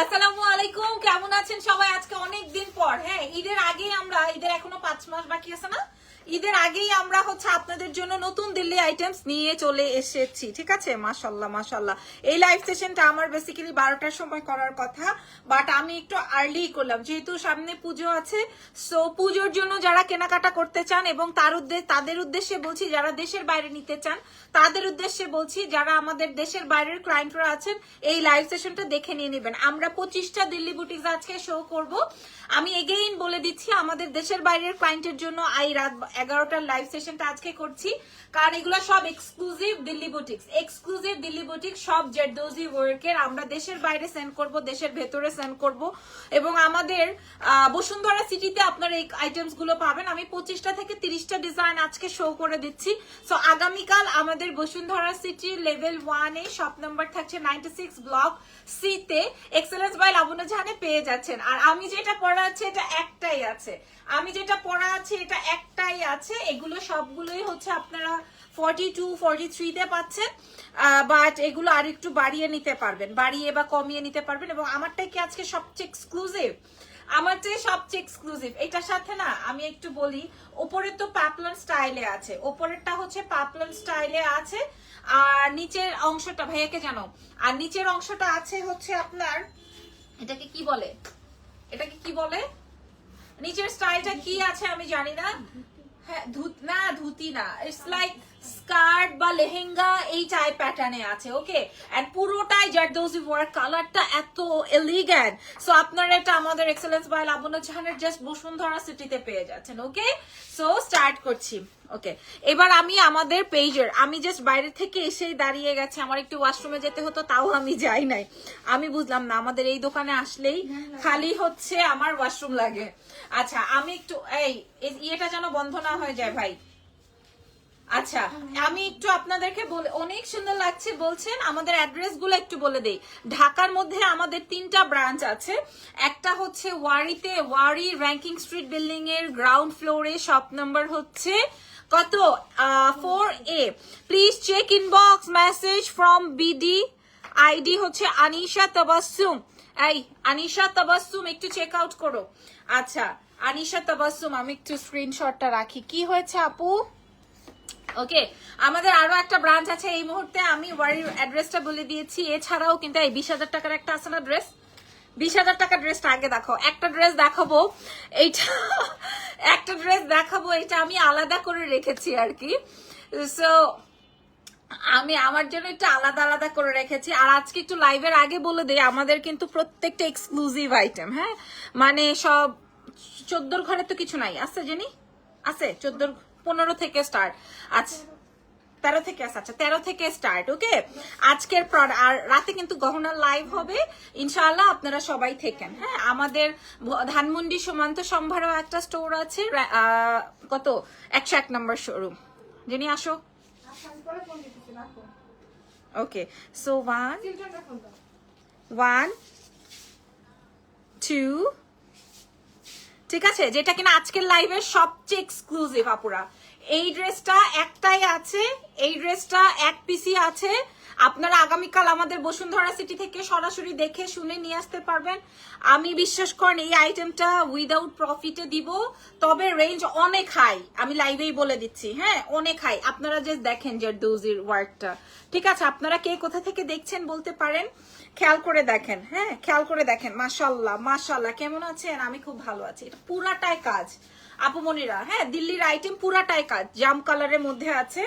আসসালামু আলাইকুম, কেমন আছেন সবাই? আজকে অনেক দিন পর হ্যাঁ ঈদের আগেই আমরা, ঈদের এখনও পাঁচ মাস বাকি আছে না? ঈদের আগেই আমরা হচ্ছে আপনাদের জন্য নতুন দিল্লি আইটেমস নিয়ে চলে এসেছি, ঠিক আছে? মাশাল্লাহ মাশাল্লাহ এই লাইভ সেশনটা আমার বেসিক্যালি বারোটার সময় করার কথা বাট আমি একটু আর্লি করলাম। যেহেতু সামনে পুজো আছে সো পুজোর জন্য যারা কেনাকাটা করতে চান এবং তার উদ্দেশ্য তাদের উদ্দেশ্যে বলছি, যারা দেশের বাইরে নিতে চান, তাদের উদ্দেশ্যে বলছি, যারা আমাদের দেশের বাইরের ক্লায়েন্টরা আছেন, এই লাইভ সেশনটা দেখে নিয়ে নেবেন। আমরা পঁচিশটা দিল্লি বুটিক্স আজকে শো করব। আমি এগেইন বলে দিচ্ছি, আমাদের দেশের বাইরের ক্লায়েন্টের জন্য আই রাত এগারোটার লাইভ সেশনটা আজকে করছি। কারণ এগুলো সব exclusive Delhi boutiques exclusive Delhi boutique সব জেরদোজি ওয়ার্কের আমরা দেশের বাইরে সেন্ড করব, দেশের ভেতরে সেন্ড করব। এবং আমাদের বসুন্ধরা সিটিতে আপনারা এই আইটেমসগুলো পাবেন। আমি পঁচিশটা থেকে তিরিশটা ডিজাইন আজকে শো করে দিচ্ছি। সো আগামীকাল আমাদের বসুন্ধরা সিটি লেভেল ওয়ানে শপ নাম্বার থাকছে নাইনটি সিক্স ব্লক সিতে এক্সেলেন্স বাই লাবণ্য জাহানে পেয়ে যাচ্ছেন। আর আমি যেটা পড়া আছে, এটা একটাই আছে। আমি যেটা পড়া আছে, এটা একটাই আছে। এগুলো সবগুলোই হচ্ছে আপনারা ফর্টি টু ফর্টি থ্রিতে পাচ্ছেন বাট এগুলো আর একটু বাড়িয়ে নিতে পারবেন, বাড়িয়ে বা কমিয়ে নিতে পারবেন এবং আমারটাই কি আজকে সবচেয়ে এক্সক্লুসিভ আমার চেয়ে সবচেয়ে এক্সক্লুসিভ এটার সাথে না, আমি একটু বলি, ওপরের তো প্যাপলন স্টাইলে আছে, ওপরেরটা হচ্ছে প্যাপলন স্টাইলে আছে, আর নিচের অংশটা, ভাইয়াকে জানো আর নিচের অংশটা আছে হচ্ছে আপনার, এটাকে কি বলে? এটাকে কি বলে? নিচের স্টাইলটা কি আছে আমি জানি না হ্যাঁ ধুত না ধুতি না ইটস লাইক স্কার্ট বা লেহেঙ্গা, এই টাইপ প্যাটার্নে আছে ওকে এন্ড পুরোটাই জারদোজি ওয়ার্ক কালারটা এত এলিগ্যান্ট সো আপনারা এটা আমাদের এক্সেলেন্স বাই লাবণ্য জাহানের জাস্ট বসুন্ধরা সিটিতে পেয়ে যাচ্ছেন ওকে সো স্টার্ট করছি ওকে এবার আমি আমাদের পেজের আমি জাস্ট বাইরে থেকে এসেই দাঁড়িয়ে গেছে, আমার একটু ওয়াশরুমে যেতে হতো, তাও আমি যাই নাই। আমি বুঝলাম না, আমাদের এই দোকানে আসলেই খালি হচ্ছে আমার ওয়াশরুম লাগে। আচ্ছা আমি একটু এই ইয়েটা যেন বন্ধ না হয়ে যায় ভাই। আচ্ছা আমি একটু আপনাদেরকে বলে, অনেক সুন্দর লাগছে বলছেন, আমাদের অ্যাড্রেসগুলো একটু বলে দেই। ঢাকার মধ্যে আমাদের তিনটা ব্রাঞ্চ আছে। একটা হচ্ছে ওয়ারিতে, ওয়ারি র্যাঙ্কিং স্ট্রিট বিল্ডিং এর গ্রাউন্ড ফ্লোরে শপ নাম্বার হচ্ছে কত? Four A please check inbox message from BD ID হচ্ছে আনিশা তাবাসুম এই, আনিশা তাবাসুম একটু চেক আউট করো। আচ্ছা আনিশা তাবাসুম আমি একটু স্ক্রিনশটটা রাখি। কি হয়েছে আপু? ওকে আমাদের আরও একটা ব্রাঞ্চ আছে এই মুহূর্তে। আমি ওয়ারির অ্যাড্রেসটা বলে দিয়েছি। এছাড়াও কিন্তু এই বিশ হাজার টাকার একটা আছে না ড্রেস বিশ হাজার টাকার ড্রেসটা আগে দেখো। একটা ড্রেস দেখাবো। এইটা, একটা ড্রেস দেখাবো। এটা আমি আলাদা করে রেখেছি আর কি। সো আমি আমার জন্য একটু আলাদা আলাদা করে রেখেছি। আর আজকে একটু লাইভের আগে বলে দিই, আমাদের কিন্তু প্রত্যেকটা এক্সক্লুসিভ আইটেম হ্যাঁ? মানে সব, চোদ্দোর ঘরে তো কিছু নাই। আছে, জানি? আছে, চোদ্দোর পনেরো থেকে স্টার্ট আচ্ছা তেরো থেকে আচ্ছা তেরো থেকে স্টার্ট ওকে আজকের আর রাতে কিন্তু গহনার লাইভ হবে। ইনশাআল্লাহ আপনারা সবাই থেকেন হ্যাঁ? আমাদের ধানমন্ডি সীমান্ত সম্ভারও একটা স্টোর আছে কত? একশো এক নম্বর শোরুম জেনি আসো। আচ্ছা okay so one one two ঠিক আছে? যেটা কিনা আজকের লাইভের সবচেয়ে এক্সক্লুসিভ আপুরা। এই ড্রেসটা একটাই আছে, এই ড্রেসটা এক পিসি আছে আপনারা আগামীকাল আমাদের বসুন্ধরা সিটি থেকে সরাসরি দেখে শুনে নিয়ে আসতে পারবেন। আমি বিশ্বাস করেন, এই আইটেমটা উইদাউট প্রফিটে দিব, তবে রেঞ্জ অনেক হাই আমি লাইভেই বলে দিচ্ছি হ্যাঁ অনেক হাই আপনারা যে দেখেন যে ডোজির ওয়ার্কটা ঠিক আছে, আপনারা কে কোথা থেকে দেখছেন বলতে পারেন? খেয়াল করে দেখেন হ্যাঁ খেয়াল করে দেখেন। মাশাল্লাহ মাশাল্লাহ কেমন আছেন? আমি খুব ভালো আছি। এটা পুরাটাই কাজ। আপুমনিরা হ্যাঁ দিল্লির আইটেম পুরাটাই কাজ, জাম কালারের মধ্যে আছে।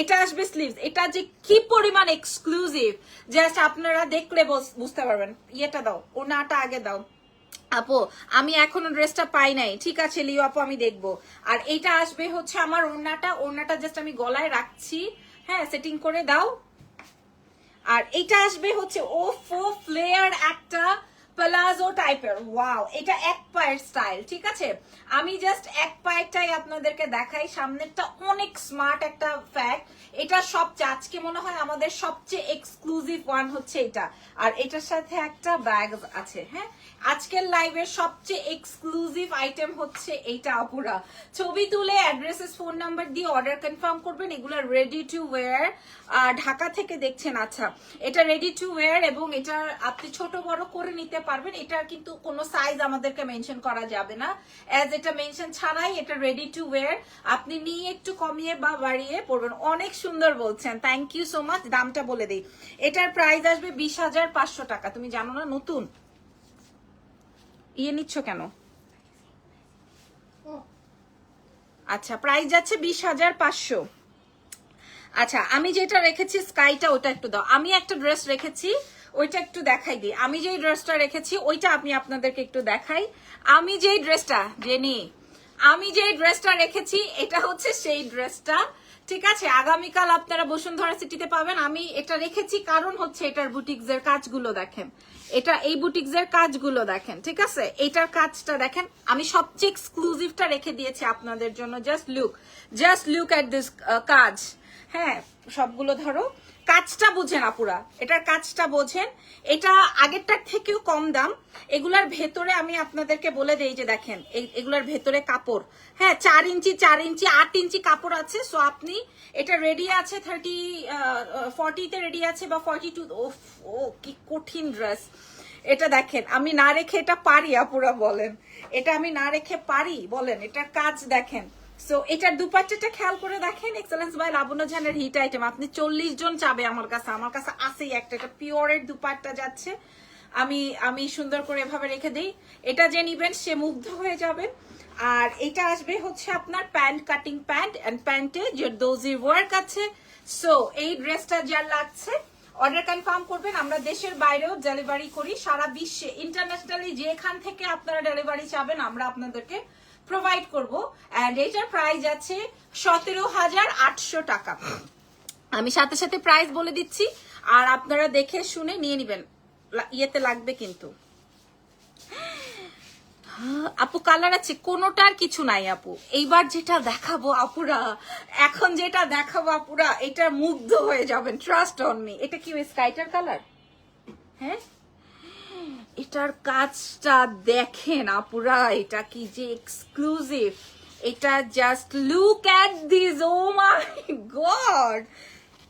এটা আসবে স্লিভস এটা যে কি পরিমাণ এক্সক্লুসিভ জাস্ট আপনারা দেখলে বুঝতে পারবেন। ইয়েটা দাও, ওনাটা আগে দাও। আপু, আমি এখনও ড্রেসটা পাই নাই, ঠিক আছে, লিও আপু, আমি দেখব। আর এইটা আসবে হচ্ছে আমার ওড়নাটা ওড়নাটা জাস্ট আমি গলায় রাখছি হ্যাঁ সেটিং করে দাও। আর এটা আসবে হচ্ছে ও ফো ফ্লেয়ার একটা প্লাজো টাইপের ওয়াও এটা এক পায়ের স্টাইল ঠিক আছে? আমি জাস্ট এক পায়েরটাই আপনাদেরকে দেখাই, সামনেরটা অনেক স্মার্ট একটা ফ্যাক্ট এটা সবচেয়ে আজকে মনে হয়, আমাদের সবচেয়ে এক্সক্লুসিভ ওয়ান হচ্ছে এটা। আর এটার সাথে একটা ব্যাগ আছে হ্যাঁ? আজকের লাইভের সবচেয়ে এক্সক্লুসিভ আইটেম হচ্ছে এইটা, আপুরা। ছবি তুলে অ্যাড্রেসেস ফোন নাম্বার দিয়ে অর্ডার কনফার্ম করবেন, এগুলো রেডি টু ওয়্যার ঢাকা থেকে দেখছেন আচ্ছা। এটা রেডি টু ওয়্যার এবং এটা আপনি ছোট বড় করে নিতে পারবেন এটার কিন্তু কোনো সাইজ আমাদেরকে মেনশন করা যাবে না। অ্যাজ এটা মেনশন ছাড়াই এটা রেডি টু ওয়্যার আপনি নিয়ে একটু কমিয়ে বা বাড়িয়ে পড়বেন অনেক সুন্দর বলছেন। থ্যাংক ইউ সো মাচ দামটা বলে দিই। এটার প্রাইস আসবে বিশ হাজার পাঁচশো টাকা। তুমি জানো না নতুন? ইয়ে নিচ্ছ কেন? আচ্ছা প্রাইস যাচ্ছে বিশ হাজার পাঁচশো। আচ্ছা আমি যেটা রেখেছি স্কাইটা ওটা একটু দাও। আমি একটা ড্রেস রেখেছি ওইটা একটু দেখাই দিই। আমি যেই ড্রেসটা রেখেছি, ওইটা আমি আপনাদেরকে একটু দেখাই। আমি যেই ড্রেসটা জেনি, আমি যেই ড্রেসটা রেখেছি, এটা হচ্ছে সেই ড্রেসটা ঠিক আছে? আগামীকাল আপনারা বসুন্ধরা সিটিতে পাবেন। আমি এটা রেখেছি, কারণ হচ্ছে এটার বুটিক্স এর কাজগুলো দেখেন। এটা, এই বুটিক্স এর কাজগুলো দেখেন, ঠিক আছে? এটার কাজটা দেখেন। আমি সবচেয়ে এক্সক্লুসিভটা রেখে দিয়েছি আপনাদের জন্য। Just look just look at this কাজ। হ্যাঁ সবগুলো ধরো। কাজটা বোঝেন আপুরা। এটার কাজটা বোঝেন। এটা আগেরটার থেকেও কম দাম। এগুলার ভেতরে আমি আপনাদেরকে বলে দেই যে দেখেন এগুলার ভেতরে কাপড়। হ্যাঁ চার ইঞ্চি চার ইঞ্চি, আট ইঞ্চি কাপড় আছে। সো আপনি এটা রেডি আছে থার্টি ফর্টিতে রেডি আছে বা ফর্টি টু ও, কি কঠিন ড্রেস এটা দেখেন, আমি না রেখে এটা পারি, আপুরা বলেন। এটা আমি না রেখে পারি, বলেন। এটার কাজ দেখেন। সো এটার দুপাট্টাটা খেয়াল করে দেখেন এক্সেলেন্স বাই লাবণ্য জানের হিট আইটেম আপনি চল্লিশ জন চাবে আমার কাছে। আমার কাছে আসেই একটা। এটা পিওরের দুপাট্টা যাচ্ছে। আমি আমি সুন্দর করে এভাবে রেখে দিই। এটা যে নিবেন, সে মুগ্ধ হয়ে যাবে। আর এটা আসবে হচ্ছে আপনার প্যান্ট কাটিং প্যান্ট এন্ড প্যান্টে যে দোজির ওয়ার্ক আছে। সো এই ড্রেসটা যার লাগছে অর্ডার কনফার্ম করবেন। আমরা দেশের বাইরেও ডেলিভারি করি। সারা বিশ্বে ইন্টারন্যাশনালি যেখান থেকে আপনারা ডেলিভারি চাবেন, আমরা আপনাদেরকে প্রোভাইড করব অ্যান্ড এটার প্রাইস আছে সতেরো হাজার আটশো টাকা। আমি সাথে সাথে প্রাইস বলে দিচ্ছি, আর আপনারা দেখে শুনে নিয়ে নেবেন। ইয়েতে লাগবে কিন্তু। আপু কালার আছে কোনোটার কিছু নাই আপু। এইবার যেটা দেখাবো আপুরা, এখন যেটা দেখাবো আপুরা এটা মুগ্ধ হয়ে যাবেন ট্রাস্ট অন মি এটা কি স্কাইটার কালার হ্যাঁ? এটার কাজটা দেখেন আপুরা, এটা কি যে এক্সক্লুসিভ এটা just look at this oh my god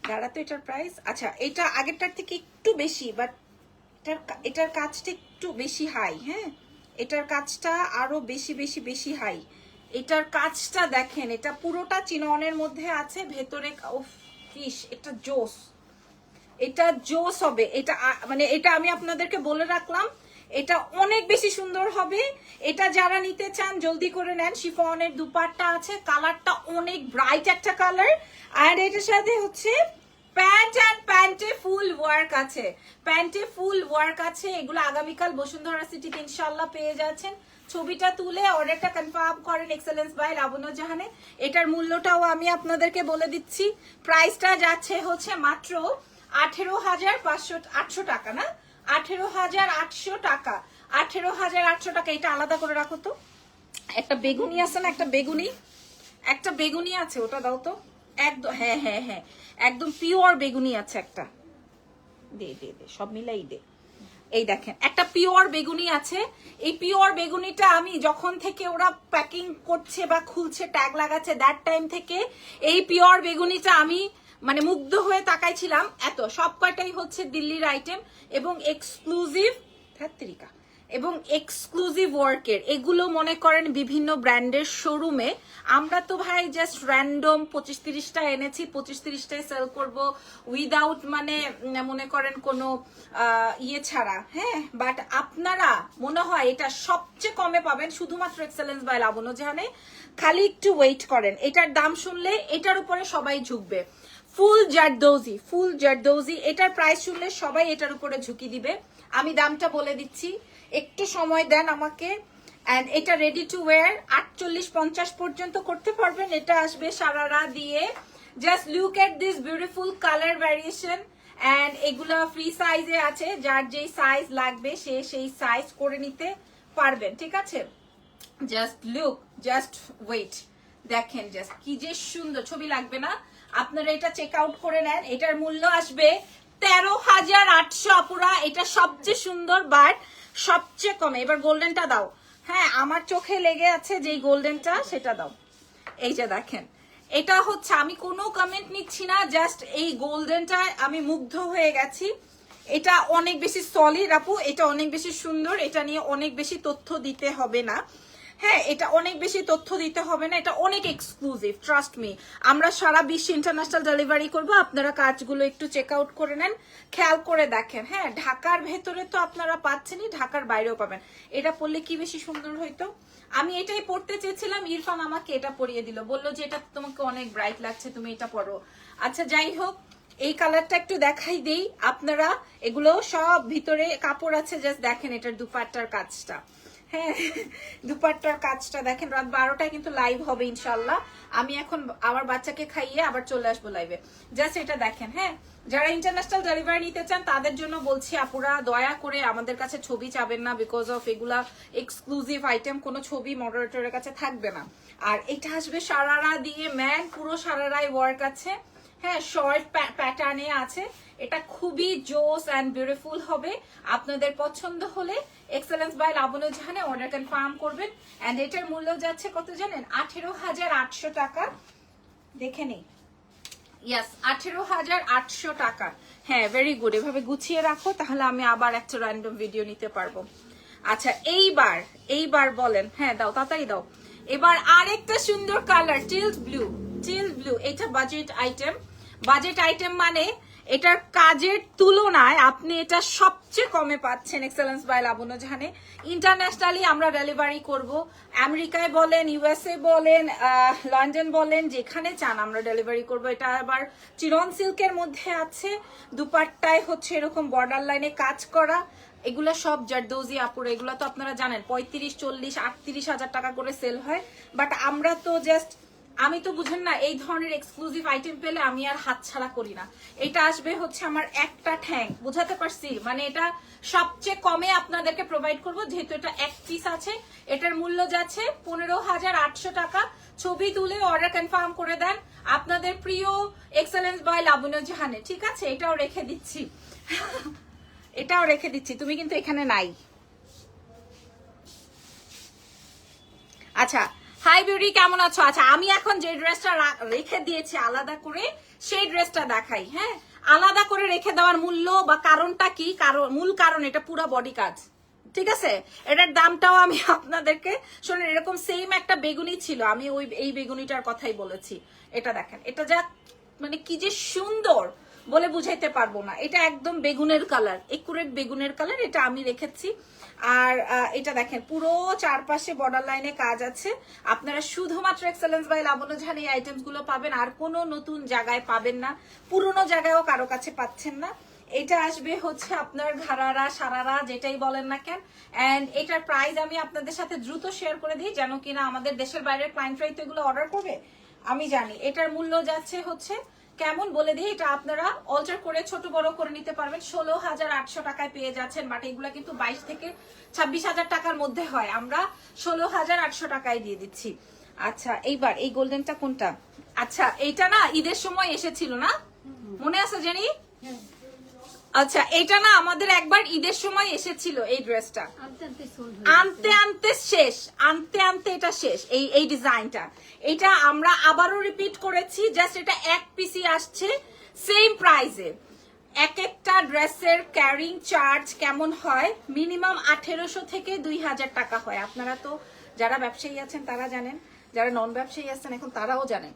দাঁড়া তো এটার প্রাইস আচ্ছা এটা আগেরটার থেকে একটু বেশি বাট এটার এটার কাজটা একটু বেশি হাই হ্যাঁ? এটার কাজটা আরও বেশি বেশি বেশি হাই এটার কাজটা দেখেন, এটা পুরোটা চিননের মধ্যে আছে, ভেতরে ও ফিশ এটা জোস। এটা জোস হবে, এটা মানে এটা আমি আপনাদেরকে বলে রাখলাম, এটা অনেক বেশি সুন্দর হবে। এটা যারা নিতে চান, জলদি করে নেন। শিফনের দুপাট্টা আছে, কালারটা অনেক ব্রাইট একটা কালার আর এটার সাথে হচ্ছে প্যান্ট অ্যান্ড প্যান্টে ফুল ওয়ার্ক আছে। প্যান্টে ফুল ওয়ার্ক আছে। এগুলো আগামীকাল বসুন্ধরা সিটিতে ইনশাল্লাহ পেয়ে যাচ্ছেন। ছবিটা তুলে অর্ডারটা কনফার্ম করেন এক্সেলেন্স বাই লাবণ্য জাহানে। এটার মূল্যটাও আমি আপনাদেরকে বলে দিচ্ছি। প্রাইসটা যাচ্ছে হচ্ছে মাত্র আঠেরো হাজার পাঁচশো আটশো টাকা না? আঠেরো হাজার আটশো টাকা। আঠেরো হাজার আটশো টাকা, এটা আলাদা করে রাখো তো। একটা বেগুনি আছে না? একটা বেগুনি? একটা বেগুনি আছে, ওটা দাও তো। একদম হ্যাঁ হ্যাঁ হ্যাঁ। একদম পিওর বেগুনি আছে একটা। দে দে দে, সব মিলাই দে। এই দেখেন, একটা পিওর বেগুনি আছে। এই পিওর বেগুনিটা আমি যখন থেকে ওরা প্যাকিং করছে বা খুলছে ট্যাগ লাগাচ্ছে দ্যাট টাইম থেকে এই পিওর বেগুনিটা আমি মানে মুগ্ধ হয়ে তাকাইছিলাম। এত, সব কয়টাই হচ্ছে দিল্লির আইটেম এবং এক্সক্লুসিভ ধাত্রিকা এবং এক্সক্লুসিভ ওয়ার্কের এগুলো মনে করেন বিভিন্ন ব্র্যান্ডের শোরুমে আমরা তো ভাই জাস্ট র্যান্ডম পঁচিশ তিরিশটা এনেছি, পঁচিশ তিরিশটাই সেল করব উইদাউট মানে মনে করেন কোনো ইয়ে ছাড়া। হ্যাঁ বাট আপনারা, মনে হয় এটা সবচেয়ে কমে পাবেন শুধুমাত্র এক্সেলেন্স বাই লাবণ্য জাহানে। খালি একটু ওয়েট করেন। এটার দাম শুনলে এটার উপরে সবাই ঝুঁকবে। ফুল জারদৌজি ফুল জারদৌজি, এটার প্রাইস শুনলে সবাই এটার উপরে ঝুঁকি দিবে। আমি দামটা বলে দিচ্ছি, একটু সময় দেন আমাকে। অ্যান্ড এটা রেডি টু ওয়ার আটচল্লিশ পঞ্চাশ পর্যন্ত করতে পারবেন। এটা আসবে সারারা দিয়ে। Just look at this beautiful colour variation and এগুলো ফ্রি সাইজে আছে, যার যেই সাইজ লাগবে, সে সেই সাইজ করে নিতে পারবেন, ঠিক আছে? জাস্ট লুক জাস্ট ওয়েট দেখেন জাস্ট কি যে সুন্দর, ছবি লাগবে না? আপনারা এটা চেক আউট করে নেন। এটার মূল্য আসবে তেরো হাজার আটশো আপুরা। এটা সবচেয়ে সুন্দর বাট সবচেয়ে কমে। এবার গোল্ডেনটা দাও। হ্যাঁ আমার চোখে লেগে আছে যেই গোল্ডেনটা, সেটা দাও। এই যে দেখেন, এটা হচ্ছে, আমি কোনো কমেন্ট নিচ্ছি না জাস্ট এই গোল্ডেনটায় আমি মুগ্ধ হয়ে গেছি। এটা অনেক বেশি সলিড আপু, এটা অনেক বেশি সুন্দর, এটা নিয়ে অনেক বেশি তথ্য দিতে হবে না। হ্যাঁ এটা অনেক বেশি তথ্য দিতে হবে না, এটা অনেক এক্সক্লুসিভ ট্রাস্ট মি আমরা সারা বিশ্বে ইন্টারন্যাশনাল ডেলিভারি করব, আপনারা কাজগুলো একটু চেক আউট করে নেন, খেয়াল করে দেখেন। হ্যাঁ ঢাকার ভেতরে তো আপনারা পাচ্ছেনই, ঢাকার বাইরেও পাবেন। এটা পড়লে কি বেশি সুন্দর হইতো? আমি এটাই পড়তে চেয়েছিলাম, ইরফান আমাকে এটা পরিয়ে দিল, বলল যে এটা তোমাকে অনেক ব্রাইট লাগছে, তুমি এটা পরো আচ্ছা যাই হোক, এই কালারটা একটু দেখাই দেই, আপনারা এগুলো সব ভিতরে কাপড় আছে জাস্ট দেখেন এটার দুপাট্টার কাজটা। হ্যাঁ দুপাট্টার কাজটা দেখেন, রাত বারোটায় কিন্তু লাইভ হবে ইনশাল্লাহ। আমি এখন আমার বাচ্চাকে খাইয়ে আবার চলে আসব লাইভে জাস্ট এটা দেখেন হ্যাঁ? যারা ইন্টারন্যাশনাল ডেলিভারি নিতে চান, তাদের জন্য বলছি, আপুরা দয়া করে আমাদের কাছে ছবি চাবেন না বিকজ অফ এগুলা এক্সক্লুসিভ আইটেম কোনো ছবি মডারেটরের কাছে থাকবে না। আর এটা আসবে সারারা দিয়ে ম্যান পুরো সারারাই ওয়ার্ক আছে। হ্যাঁ শর্ট প্যাটার্নে আছে। এটা খুবই জোস অ্যান্ড বিউটিফুল হবে। আপনাদের পছন্দ হলে এক্সেলেন্স বাই লাবণী জাহানে অর্ডার কনফার্ম করবেন। অ্যান্ড এটার মূল্য যাচ্ছে কত জানেন? আঠেরো হাজার আটশো টাকা। দেখে নেই। ইয়াস আঠেরো হাজার আটশো টাকা। হ্যাঁ ভেরি গুড এভাবে গুছিয়ে রাখো, তাহলে আমি আবার একটা র্যান্ডম ভিডিও নিতে পারব। আচ্ছা এইবার এইবার বলেন। হ্যাঁ দাও, তাড়াতাড়ি দাও। এবার আরেকটা সুন্দর colour teal blue teal blue এটা বাজেট আইটেম বাজেট আইটেম মানে এটার কাজের তুলনায় আপনি এটা সবচেয়ে কমে পাচ্ছেন এক্সেলেন্স বাই লাবণ্য জাহানে ইন্টারন্যাশনালি আমরা ডেলিভারি করব। আমেরিকায় বলেন ইউএসএ বলেন লন্ডন বলেন, যেখানে চান আমরা ডেলিভারি করব। এটা আবার চিরন সিল্কের মধ্যে আছে। দুপাট্টায় হচ্ছে এরকম বর্ডার লাইনে কাজ করা। এগুলা সব জারদৌজি আপুর। এগুলা তো আপনারা জানেন, পঁয়ত্রিশ, চল্লিশ, আটত্রিশ হাজার টাকা করে সেল হয়। বাট আমরা তো জাস্ট আমি তো বুঝেন না, এই ধরনের এক্সক্লুসিভ আইটেম পেলে আমি আর হাতছাড়া করি না। এটা আসবে হচ্ছে আমার একটা ঠ্যাং, বুঝাতে পারছি? মানে এটা সবচেয়ে কমে আপনাদেরকে প্রোভাইড করব, যেহেতু এটা এক পিস আছে। এটার মূল্য যাচ্ছে পনেরো হাজার আটশো টাকা। ছবি তুলে অর্ডার কনফার্ম করে দেন আপনাদের প্রিয় এক্সেলেন্স বয় লাবণ্য জাহানে ঠিক আছে? এটাও রেখে দিচ্ছি। এটাও রেখে দিচ্ছি, তুমি কিন্তু এখানে নাই। আচ্ছা হাই বিউটি কেমন আছো? আচ্ছা আমি এখন যে ড্রেসটা রেখে দিয়েছি আলাদা করে, সেই ড্রেসটা দেখাই হ্যাঁ? আলাদা করে রেখে দেওয়ার মূল্য বা কারণটা কি? কারণ, মূল কারণ এটা পুরো বডি কাজ। ঠিক আছে? এটার দামটাও আমি আপনাদেরকে শোনেন, এরকম সেম একটা বেগুনি ছিল, আমি ওই, এই বেগুনিটার কথাই বলেছি। এটা দেখেন, এটা যা মানে কি যে সুন্দর বলে বুঝাইতে পারব না। এটা একদম বেগুনের কালার একুরেট বেগুনের কালার এটা আমি রেখেছি। আর এটা দেখেন, পুরো চারপাশে বর্ডার লাইনে কাজ আছে। আপনারা শুধুমাত্র এক্সেলেন্স বাই লাবণ্য জাহান এই আইটেমসগুলো পাবেন, আর কোনো নতুন জায়গায় পাবেন না। পুরনো জায়গায়ও কারও কাছে পাচ্ছেন না। এটা আসবে হচ্ছে আপনার ঘাড়ারা, সারারা, যেটাই বলেন না কেন। অ্যান্ড এটার প্রাইস আমি আপনাদের সাথে দ্রুত শেয়ার করে দিই, যেন কিনা আমাদের দেশের বাইরের ক্লায়েন্টরাই তো এগুলো অর্ডার করবে। আমি জানি, এটার মূল্য যাচ্ছে হচ্ছে কেমন বলে দিই এটা আপনারা অল্টার করে ছোট বড় করে নিতে পারবেন। ষোলো হাজার আটশো টাকায় পেয়ে যাচ্ছেন বাট এগুলা কিন্তু বাইশ থেকে ছাব্বিশ হাজার টাকার মধ্যে হয়। আমরা ষোলো হাজার আটশো টাকায় দিয়ে দিচ্ছি। আচ্ছা এইবার এই গোল্ডেনটা কোনটা? আচ্ছা এইটা না ঈদের সময় এসেছিল না? মনে আছে জানি? আচ্ছা এটা না আমাদের একবার ঈদের সময় এসেছিল এই ড্রেসটা। আনতে আনতে শেষ আনতে আনতে এটা শেষ এই এই ডিজাইনটা। এটা আমরা আবারও রিপিট করেছি জাস্ট এটা এক পিসি আসছে সেম প্রাইসে এক একটা ড্রেসের ক্যারিং চার্জ কেমন হয়? মিনিমাম আঠেরোশো থেকে দুই হাজার টাকা হয়। আপনারা তো যারা ব্যবসায়ী আছেন তারা জানেন যারা নন ব্যবসায়ী আছেন এখন তারাও জানেন।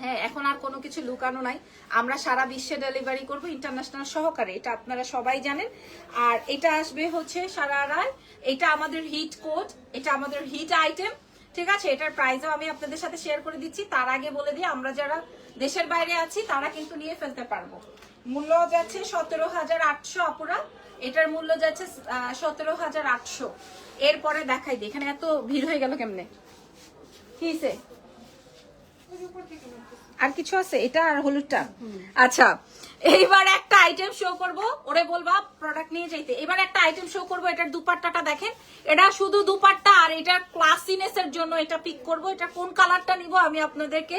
হ্যাঁ এখন আর কোনো কিছু লুকানো নাই। আমরা সারা বিশ্বে ডেলিভারি করব ইন্টারন্যাশনাল সহকারে, এটা আপনারা সবাই জানেন। আর এটা আসবে হচ্ছে সারা রায় এটা আমাদের হিট কোড এটা আমাদের হিট আইটেম ঠিক আছে? এটার প্রাইসও আমি আপনাদের সাথে শেয়ার করে দিচ্ছি। তার আগে বলে দিই, আমরা যারা দেশের বাইরে আছি, তারা কিন্তু নিয়ে ফেলতে পারব। মূল্য যাচ্ছে সতেরো হাজার আটশো আপুরা। এটার মূল্য যাচ্ছে সতেরো হাজার আটশো। এরপরে দেখাই দিই এখানে এত ভিড় হয়ে গেল কেমনে? কি হইছে? ওর উপর থেকে বলতেছি। আর কিছু আছে? এটা আর হলুদটা? আচ্ছা এইবার একটা আইটেম শো করব। ওরে বলবা প্রোডাক্ট নিয়ে যাইতে। এবার একটা আইটেম শো করব, এটার দুপাট্টাটা দেখেন। এটা শুধু দুপাট্টা, আর এটার ক্লাসিনেস এর জন্য এটা পিক করব। এটা কোন কালারটা নিব আমি আপনাদেরকে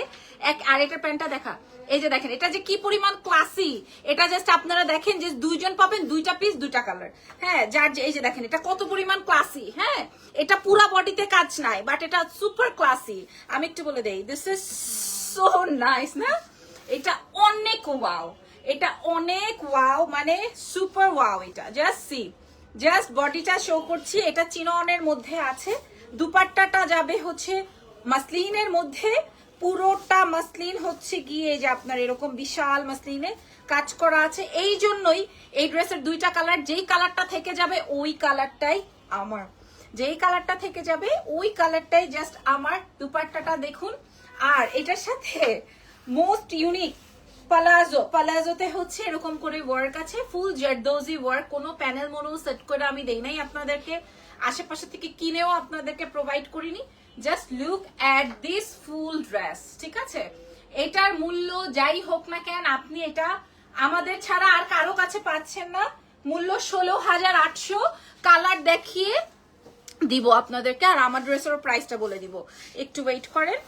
এক আর এটার প্যান্টটা দেখা। এই যে দেখেন, এটা যে কি পরিমাণ ক্লাসি এটা জাস্ট আপনারা দেখেন যে দুইজন পাবেন, দুইটা পিস দুইটা কালার হ্যাঁ যার এই যে দেখেন, এটা কত পরিমাণ ক্লাসি হ্যাঁ? এটা পুরা বডিতে কাজ নাই বাট এটা সুপার ক্লাসি আমি একটু বলে দেই দিস ইজ সো নাইস না? এটা অনেক ওয়াও এটা অনেক ওয়াও মানে সুপার ওয়াও এটা। জাস্ট সি জাস্ট বডিটা শো করছি, এটা চিননের মধ্যে আছে। দুপাট্টাটা যাবে হচ্ছে মাসলিনের মধ্যে। পুরোটা মাসলিন হচ্ছে গিয়ে যে আপনার এরকম বিশাল মাসলিনে কাজ করা আছে। এই জন্যই এই ড্রেসের দুইটা কালার, যেই কালারটা থেকে যাবে ওই কালারটাই আমার। যেই কালারটা থেকে যাবে ওই কালারটাই জাস্ট আমার। দুপাট্টাটা দেখুন। আর এটার সাথে মোস্ট ইউনিক পালাজো পালাজোতে হচ্ছে এরকম করে ওয়ার্ক আছে ফুল জারদোজি ওয়ার্ক কোনো প্যানেল মনো সেট করে আমি দেই নাই আপনাদেরকে। আশেপাশে থেকে কিনেও আপনাদেরকে প্রোভাইড করিনি। Just look at this full dress ঠিক আছে? এটার মূল্য যাই হোক না কেন, আপনি এটা আমাদের ছাড়া আর কারও কাছে পাচ্ছেন না। মূল্য ষোলো হাজার আটশো কালার দেখিয়ে দিব আপনাদেরকে, আর আমার ড্রেসের প্রাইসটা বলে দিব। একটু ওয়েট করেন।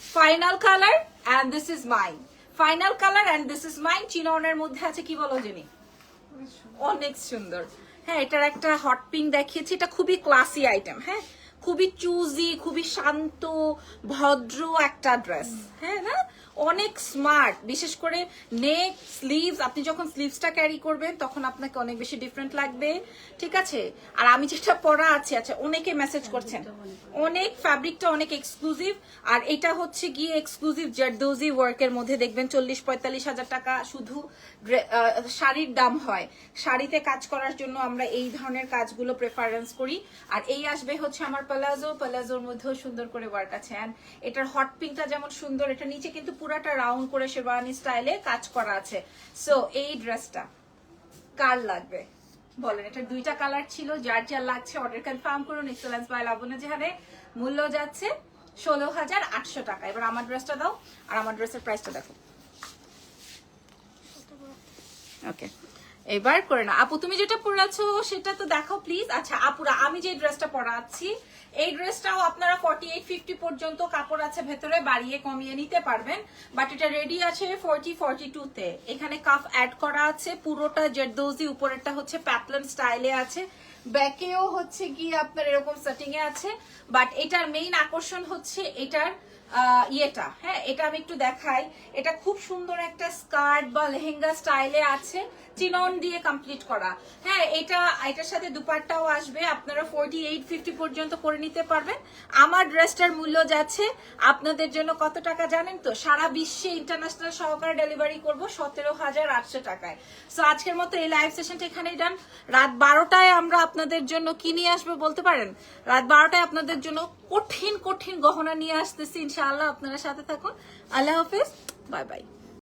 Final colour and this is mine final colour and this is mine চিননের মধ্যে আছে, কি বলো জেনি? অনেক সুন্দর। হ্যাঁ এটার একটা হট পিঙ্ক দেখিয়েছি, এটা খুবই ক্লাসি আইটেম হ্যাঁ? খুবই চুজি খুবই শান্ত, ভদ্র একটা ড্রেস হ্যাঁ না? অনেক স্মার্ট বিশেষ করে নেক স্লিভস আপনি যখন স্লিভসটা ক্যারি করবেন তখন আপনাকে অনেক বেশি ডিফারেন্ট লাগবে। ঠিক আছে? আর আমি যেটা পরা আছি আচ্ছা অনেকে মেসেজ করছেন। অনেক ফ্যাব্রিকটা অনেক এক্সক্লুসিভ আর এটা হচ্ছে গিয়ে এক্সক্লুসিভ জারদোজি ওয়ার্কের মধ্যে দেখবেন চল্লিশ পঁয়তাল্লিশ হাজার টাকা শুধু শাড়ির দাম হয়। শাড়িতে কাজ করার জন্য আমরা এই ধরনের কাজগুলো প্রেফারেন্স করি। আর এই আসবে হচ্ছে আমার প্লাজো প্লাজোর মধ্যেও সুন্দর করে ওয়ার্ক আছে। অ্যান্ড এটার হট পিঙ্কটা যেমন সুন্দর এটা নিচে কিন্তু পুরাটা রাউন্ড করে শেরওয়ানি স্টাইলে কাজ করা আছে। সো এই ড্রেসটা কার লাগবে? বলেন, এটা দুইটা কালার ছিল, যার যার লাগছে অর্ডার কনফার্ম করুন এক্সেলেন্স বাই লাবণ্য যেখানে মূল্য যাচ্ছে ষোলো হাজার আটশো টাকা। এবার আমার ড্রেসটা দাও, আর আমার ড্রেসের প্রাইসটা দেখো। ওকে এবার করে না আপু, তুমি যেটা পরাছো সেটা তো দেখো প্লিজ আচ্ছা আপুরা, আমি যে ড্রেসটা পরাচ্ছি এই ড্রেসটাও আপনারা ফর্টি এইট ফিফটি পর্যন্ত কাপড় আছে ভেতরে, বাড়িয়ে কমিয়ে নিতে পারবেন। বাট এটা রেডি আছে ফোরটি ফর্টি টু তে। এখানে কাফ অ্যাড করা আছে, পুরোটা জেরদোজি, উপরেরটা হচ্ছে প্যাপলন স্টাইলে আছে। ব্যাকেও হচ্ছে গিয়ে আপনার এরকম সেটিং এ আছে বাট এটার মেইন আকর্ষণ হচ্ছে এটার ইয়েটা। হ্যাঁ এটা আমি একটু দেখাই। এটা খুব সুন্দর একটা স্কার্ট বা লেহেঙ্গা স্টাইলে আছে, চিনন দিয়ে কমপ্লিট করা। হ্যাঁ এটা, এটার সাথে দুপাট্টাও আসবে, আপনারা ফোরটি এইট ফিফটি পর্যন্ত করে নিতে পারবেন। আমার ড্রেসটার মূল্য যাচ্ছে আপনাদের জন্য কত টাকা জানেন তো? সারা বিশ্বে ইন্টারন্যাশনাল সহকারে ডেলিভারি করব সতেরো হাজার আটশো টাকায়। সো আজকের মতো এই লাইভ সেশনটা এখানেই ডান রাত বারোটায় আমরা আপনাদের জন্য কি নিয়ে আসবে বলতে পারেন? রাত বারোটায় আপনাদের জন্য কঠিন কঠিন গহনা নিয়ে আসতেছি। ইনশাআল্লাহ আপনারা সাথে থাকুন। আল্লাহ হাফিজ। Bye bye.